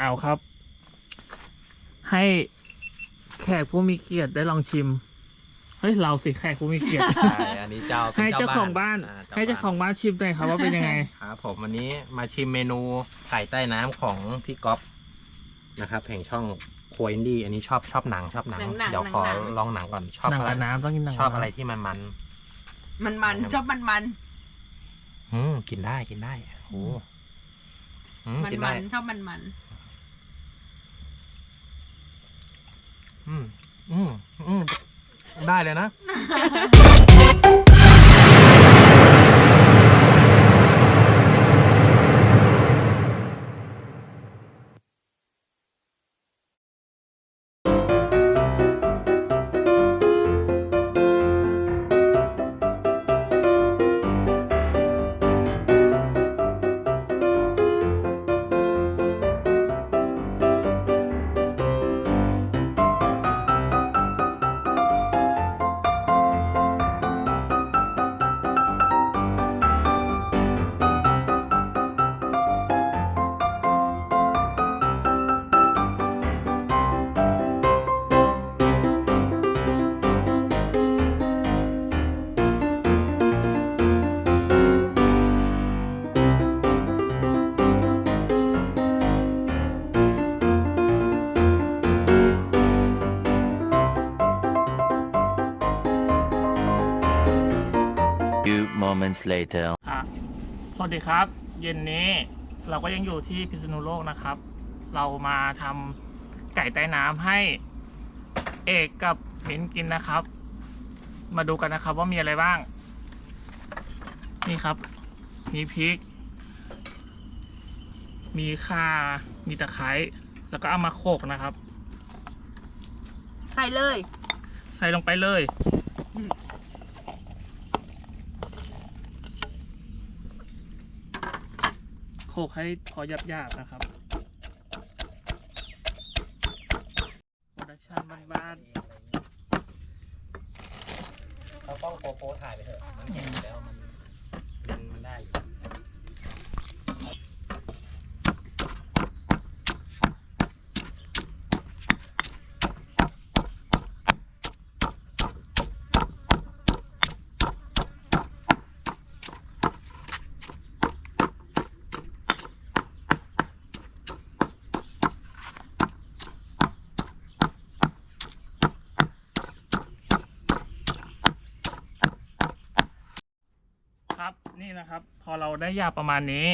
เอาครับ ให้แขกผู้มีเกียรติได้ลองชิม เฮ้ย เราสิแขกผู้มีเกียรติ ใช่อันนี้เจ้าป็นให้เจ้าของบ้านอ่ให้เจ้าของบ้านชิมหน่อยครับว่าเป็นยังไง ครับผมวันนี้มาชิมเมนูไก่ใต้น้ำของพี่ก๊อฟนะครับแห่งช่องครัวอินดี้อันนี้ชอบชอบหนังชอบหนัง หนังๆเดี๋ยวขอหนังๆลองหนังก่อนชอบหนังอะไรกับน้ำต้องกินหนังชอบกับน้ำอะไรที่มันมันมันมันชอบมันมันอืมกินได้กินได้โอ้อืมมันกินมัได้นชอบมันมัน อืมอืมอืมได้เลยนะ Few moments later. อะสวัสดีครับ เย็นนี้เราก็ยังอยู่ที่พิษณุโลกนะครับ เรามาทำไก่ใต้น้ำให้เอกกับมิ้นกินนะครับ มาดูกันนะครับว่ามีอะไรบ้าง นี่ครับ มีพริก มีข่า มีตะไคร้ แล้วก็เอามาโขลกนะครับๆใส่เลย ใส่ลงไปเลย โคกให้พอหยาบๆนะครับโปรดักชั่นบ้านเขาต้องโปโปถ่ายไปเถอะ มันเห็นอยู่แล้วมัน ครับนี่นะครับ พอเราได้หยาบประมาณนี้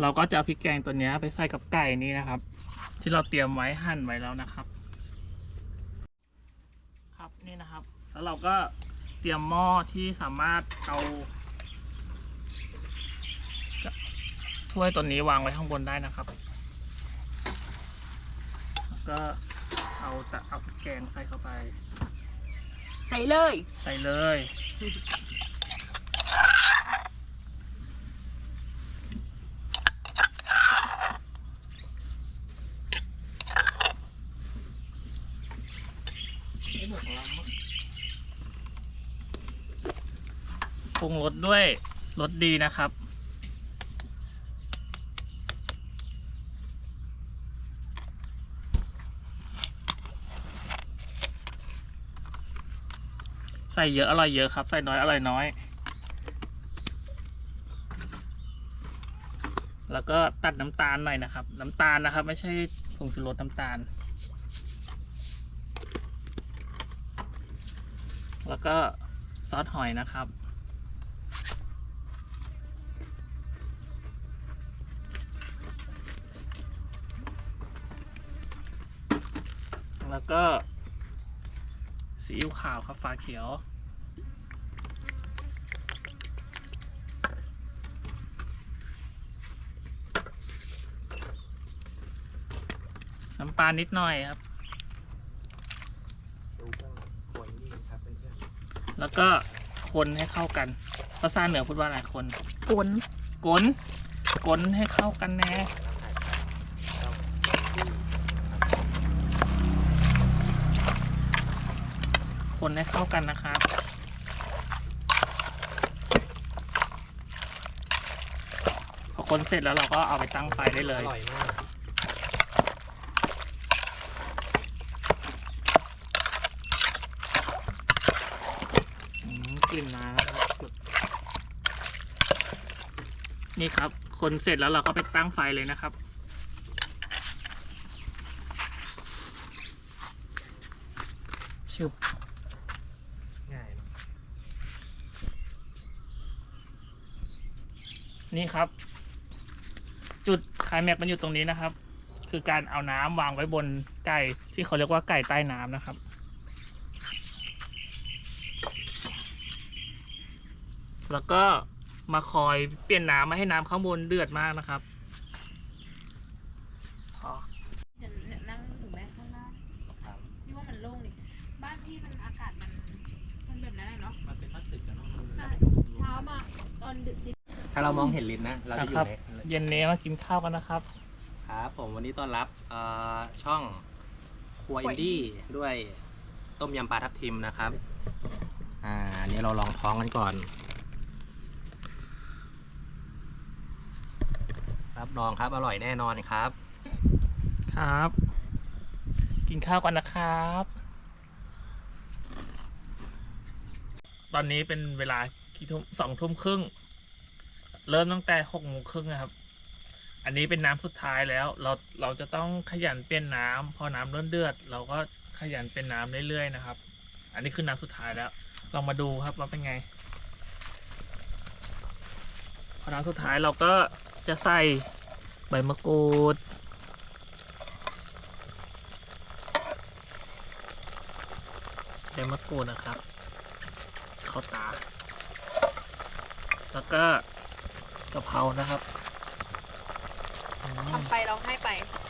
เราก็จะเอาพริกแกงตัวเนี้ยไปใส่กับไก่นี้นะครับ ที่เราเตรียมไว้หั่นไว้แล้วนะครับ ครับนี่นะครับ แล้วเราก็เตรียมหม้อที่สามารถเอาถ้วยตัวนี้วางไว้ข้างบนได้นะครับแล้วก็เอาตะเอาพริกแกงใส่เข้าไป ใส่เลย ใส่เลย ป รุงรสด้วยรสดีนะครับ ใส่เยอะอร่อยเยอะครับ ใส่น้อยอร่อยน้อย แล้วก็ตัดน้ำตาลหน่อยนะครับ น้ำตาลนะครับ ไม่ใช่ผงชูรสน้ำตาล แล้วก็ซอสหอยนะครับ แล้วก็ซีอิ๊วขาวครับฟ้าเขียว น้ำปลานิดหน่อยครับดูเครื่องครัวอินดี้ครับเพื่อนแล้วก็คนให้เข้ากัน ภาษาเหนือพูดว่าอะไรคนกลนกลนกลนให้เข้ากันแน่คนให้เข้ากันนะครับพอคนเสร็จแล้วเราก็เอาไปตั้งไฟได้เลยร่อมกลิ่นมา นี่ครับ คนเสร็จแล้วเราก็ไปตั้งไฟเลยนะครับชึบง่ายเนอะนี่ครับ จุดคลายแม็กซ์มันอยู่ตรงนี้นะครับ คือการเอาน้ำวางไว้บนไก่ที่เขาเรียกว่าไก่ใต้น้ำนะครับแล้วก็ มาคอยเปลี่ยนน้ำไม่ให้น้ำข้างบนเดือดมากนะครับพอจะนั่งถึงแม้ข้างล่างพี่ว่ามันโล่งนี่บ้านพี่มันอากาศมันมันแบบนั้นอะเนาะมันเป็นพลาสติกอะเนาะใช่เช้ามาตอนดึกถ้าเรามองเห็นลิ้นนะ เราจะอครัยู่บในเย็นนี้มากินข้าวกันนะครับ ครับผมวันนี้ต้อนรับเอ่อช่องครัวอินดี้ด้วยต้มยำปลาทับทิมนะครับ อ่าอันนี้เราลองท้องกันก่อน รับรองครับอร่อยแน่นอนครับ ครับ กินข้าวกันนะครับ ตอนนี้เป็นเวลากี่ทุ่มสองทุ่มครึ่ง เริ่มตั้งแต่หกโมงครึ่งนะครับ อันนี้เป็นน้ำสุดท้ายแล้ว เราเราจะต้องขยันเปลี่ยนน้ำพอน้ำเริ่มเดือด เราก็ขยันเป็นน้ำเรื่อยๆนะครับ อันนี้คือน้ำสุดท้ายแล้วลองมาดูครับว่าเป็นไงพอน้ำสุดท้ายเราก็ จะใส่ใบมะกรูด ใบมะกรูดนะครับ เข้าตา แล้วก็กะเพรานะครับอืมๆทำไปร้องไห้ไป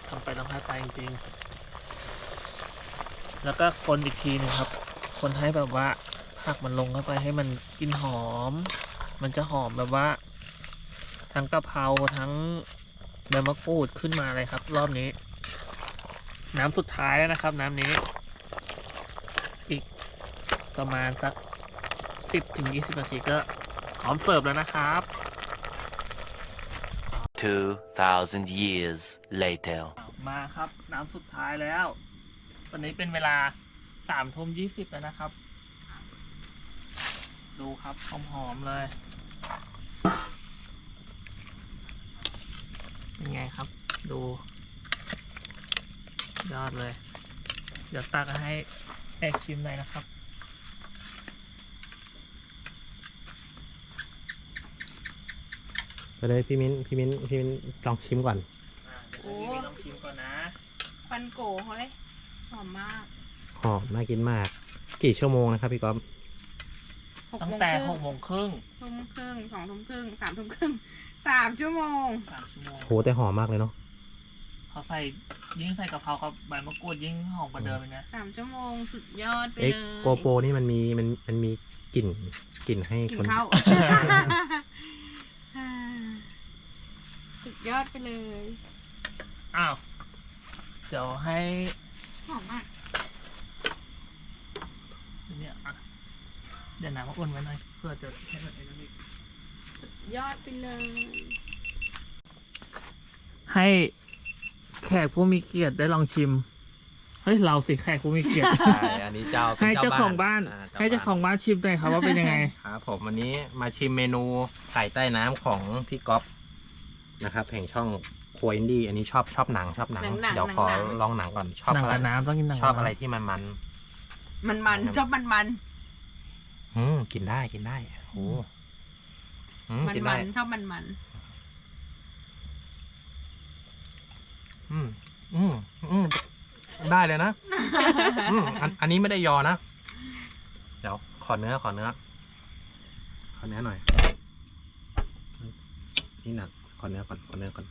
ทำไปต้องให้ไปจริงๆ แล้วก็คนอีกทีหนึงครับ คนให้แบบว่าผักมันลงเข้าไปให้มันกลินหอม มันจะหอมแบบว่า ทั้งกะเพราทั้งใบมะกรูดขึ้นมาเลยครับ รอบนี้ น้ำสุดท้ายแล้วนะครับ น้ำนี้ อีกประมาณสักสิบถึงยี่สิบนาทีก็พร้อมเสิร์ฟแล้วนะครับ 2,000 years later. มาครับ น้ำสุดท้ายแล้ว ตอนนี้เป็นเวลาสามทุ่มยี่สิบแล้วนะครับ ดูครับหอมๆเลย เป็นไงครับ ดูยอดเลย เดี๋ยวตักให้แอกชิมหน่อยนะครับ ไปเลยพี่มิ้นพี่มิ้นพี่มิ้นลองชิมก่อนอ่าเดี๋ยวให้พี่ลองชิมก่อนนะ ควันโกเขาเลยหอมมากหอมน่ากินมาก กี่ชั่วโมงนะครับพี่ก๊อฟหกตั้งโมงแต่ครึ่หกโมงครึ่งทุ่มครึ่งสองทุ่มครึ่งสามทุ่มครึ่ง สามชั่วโมง สามชั่วโมงโหแต่หอมมากเลยเนาะเขาใส่ยิ่งใส่กะเพราเขาใบมะกรูดยิ่งหอมกว่าเดิมเลยนะสามชั่วโมงสุดยอดไปเอ็กเลยโกโปนี่มันมีมันมันมีกลิ่นกลิ่นให้กินคน ข้าวสุดยอดไปเลยอ้าวเดี๋ยวให้หอมมากเนี่ยอะเดี๋ยวน้ำมาอุ่นไว้หน่อยเพื่อจะให้มันไอ้นั่นอีก ยอดไปเลย ให้แขกผู้มีเกียรติได้ลองชิม เฮ้ย เราสิแขกผู้มีเกียรติ ใช่อันนี้เจ้าป็นให้เจ้าของบ้านอ่ให้เจ้าของบ้านชิมหน่อยครับว่าเป็นยังไง ครับผมวันนี้มาชิมเมนูไก่ใต้น้ำของพี่ก๊อฟนะครับแห่งช่องครัวอินดี้อันนี้ชอบชอบหนังชอบหนัง หนังๆเดี๋ยวขอหนังๆ ลองหนังก่อนชอบหนังอะไรกับน้ำต้องกินหนังชอบกับน้ำอะไรที่มันมันมันมันชอบมันมันๆอืมกินได้กินได้โอ้ อืมมันกินมัได้นชอบมันมันอืมอืมอืมได้เลยนะ อืมอันอันนี้ไม่ได้ยอนะ เดี๋ยว ขอเนื้อ ขอเนื้อ ขอเนื้อหน่อย นี่หนัก ขอเนื้อก่อน ขอเนื้อก่อน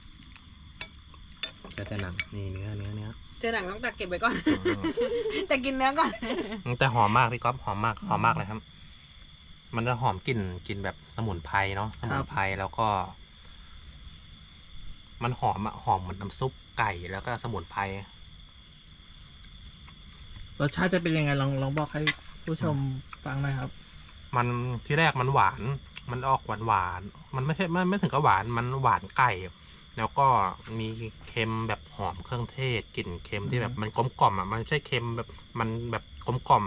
เจอแต่หนัง นี่เนื้อเนื้อเนื้อเจอหนังต้องตักเก็บไว้ก่อน อืมแต่กินเนื้อก่อนอืมแต่หอมมากพี่ก๊อฟหอมมาก หอมมากเลยครับ มันจะหอมกลิ่นกลิ่นแบบสมุนไพรเนาะสมุนไพรแล้วก็ มันหอมอะหอมเหมือนน้ำซุปไก่แล้วก็สมุนไพรรสชาติจะเป็นยังไงลองลองบอกให้ผู้ชมฟังหน่อยครับ มันที่แรกมันหวาน มันออกหวานหวานๆมันไม่ใช่ไม่ไม่ถึงกับหวานมันหวานไก่ แล้วก็มีเค็มแบบหอมเครื่องเทศกลิ่นเค็มที่แบบมันกลมกล่อมอะมันไม่ใช่เค็มแบบมันแบบกลมกล่อม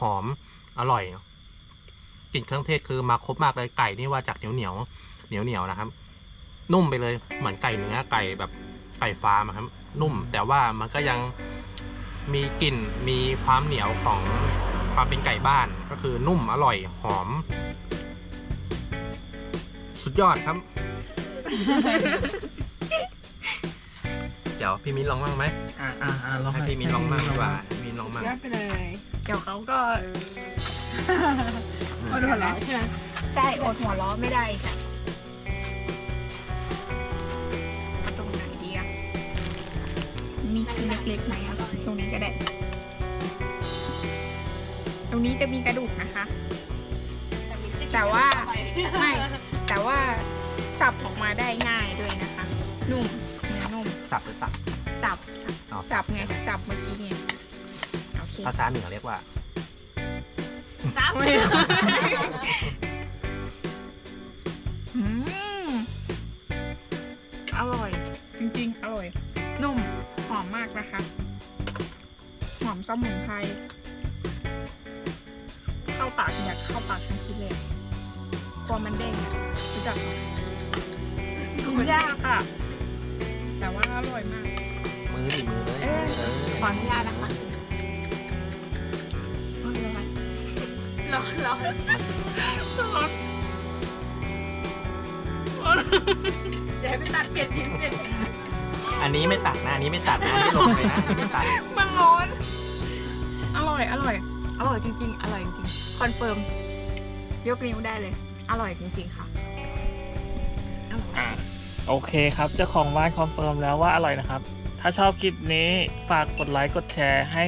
หอมอร่อย กลิ่นเครื่องเทศคือมาครบมากเลยไก่นี่ว่าจากเหนียวเหนียวเหนียวเหนียวๆนะครับ นุ่มไปเลยเหมือนไก่เนื้อไก่แบบไก่ฟาร์มอะครับ นุ่ม แต่ว่ามันก็ยังมีกลิ่นมีความเหนียวของความเป็นไก่บ้านก็คือนุ่มอร่อยหอม สุดยอดครับ เดี๋ยวพี่มิ้นลองบ้างไหมอ่าอ่าอ่าลองให้พี่มิ้นลองบ้างดีกว่าพี่มิ้นลองบ้างยอดไปเลยเดี๋ยวเขาก็เอาดูหัวเราะใช่ไหมใช่อดหัวล้อไม่ได้ค่ะตรงไหนดีอะมีชิ้นเล็กๆไหมอะตรงนี้ก็ได้ ตรงนี้จะมีกระดูกนะคะ แต่ว่าไม่ แต่ว่าสับออกมาได้ง่ายด้วยนะคะ นุ่มเนื้อนุ่มสับหรือตับสับสับอ๋อสับไงสับเมื่อกี้ไงโอเคภาษาเหนือเรียกว่า สับอืมอร่อย จริงๆ อร่อย นุ่ม หอมมากนะคะ หอมสมุนไพร เข้าปากอยากเข้าปากทันทีเลยกลัวมันเด้งอะรู้จักไหมกินยากค่ะ แต่ว่าอร่อยมาก มือดิมือเลยเอ๊ะเออขออนุญาตนะคะ ร้อนร้อนร้อนเดี๋ยวไปตัดเปลี่ยนชิ้นเปลี่ยนอันนี้ไม่ตัดนะอันนี้ไม่ตัดนะอันนี้ลงเลยนะอันนี้ไม่ตัดมันร้อน อร่อย อร่อย อร่อยจริง ๆ อร่อยจริงๆ คอนเฟิร์ม ยกนิ้วได้เลย อร่อยจริง ๆ ค่ะอร่อยอ่าโอเคครับ เจ้าของบ้านคอนเฟิร์มแล้วว่าอร่อยนะครับ ถ้าชอบคลิปนี้ฝากกดไลค์กดแชร์ให้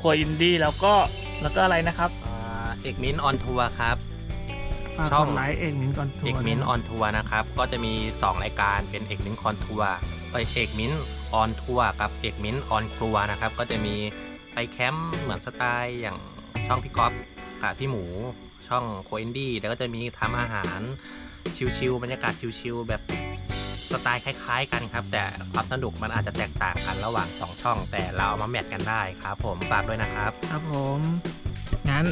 ครัวอินดี้แล้วก็แล้วก็อะไรนะครับอ่า เอกมิ้นออนทัวร์ครับฝากช่อกงดไลค์เอกมิ้นก่อนทัวร์เอกมิ้นออนทัวร์นะครับ ก็จะมี 2 รายการเป็นเอกมิ้นคอนทัวร์เอยเอกมิ้นออนทัวร์กับเอกมิ้นออนครัวนะครับ ก็จะมีไปแคมป์เหมือนสไตล์อย่างช่องพี่ก๊อฟกับพี่หมู ช่องโคอินดี้แล้วก็จะมีทำอาหารชิลๆบรรยากาศชิลๆแบบสไตล์คล้ายๆ กันครับ แต่ความสนุกมันอาจจะแตกต่างกันระหว่าง 2 ช่อง แต่เราเอามาแมทกันได้ครับ ผมฝากด้วยนะครับ ครับผม งั้น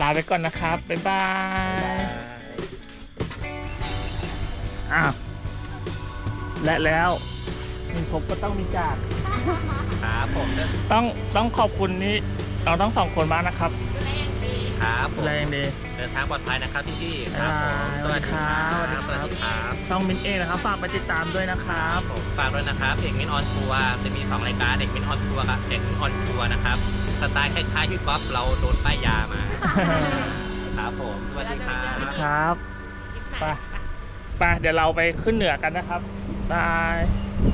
ลาไปก่อนนะครับ บ๊ายบายอ้าวและแล้วมีพบก็ต้องมีจากครับผมเดินต้องต้องขอบคุณนี้เราต้องสองคนบ้างนะครับครับผมแรงดีเดินทางปลอดภัยนะครับพี่พี่ๆครับผมบ๊ายบายสวัสดีครับสสวัวัสสดีดีคครัรับช่องมินเอนะครับฝากไปติดตามด้วยนะครับผมฝากด้วยนะครับเอกมินออนทัวร์จะมี 2 รายการเอกมินออนทัวร์กับเอกมินออนทัวร์นะครับ สไตล์คล้ายๆพี่ป๊อปเราโดนป้ายยามา ครับผมสวัสดีครัสวัสดีบครับ ไป ไป เดี๋ยวเราไปขึ้นเหนือกันนะครับ บาย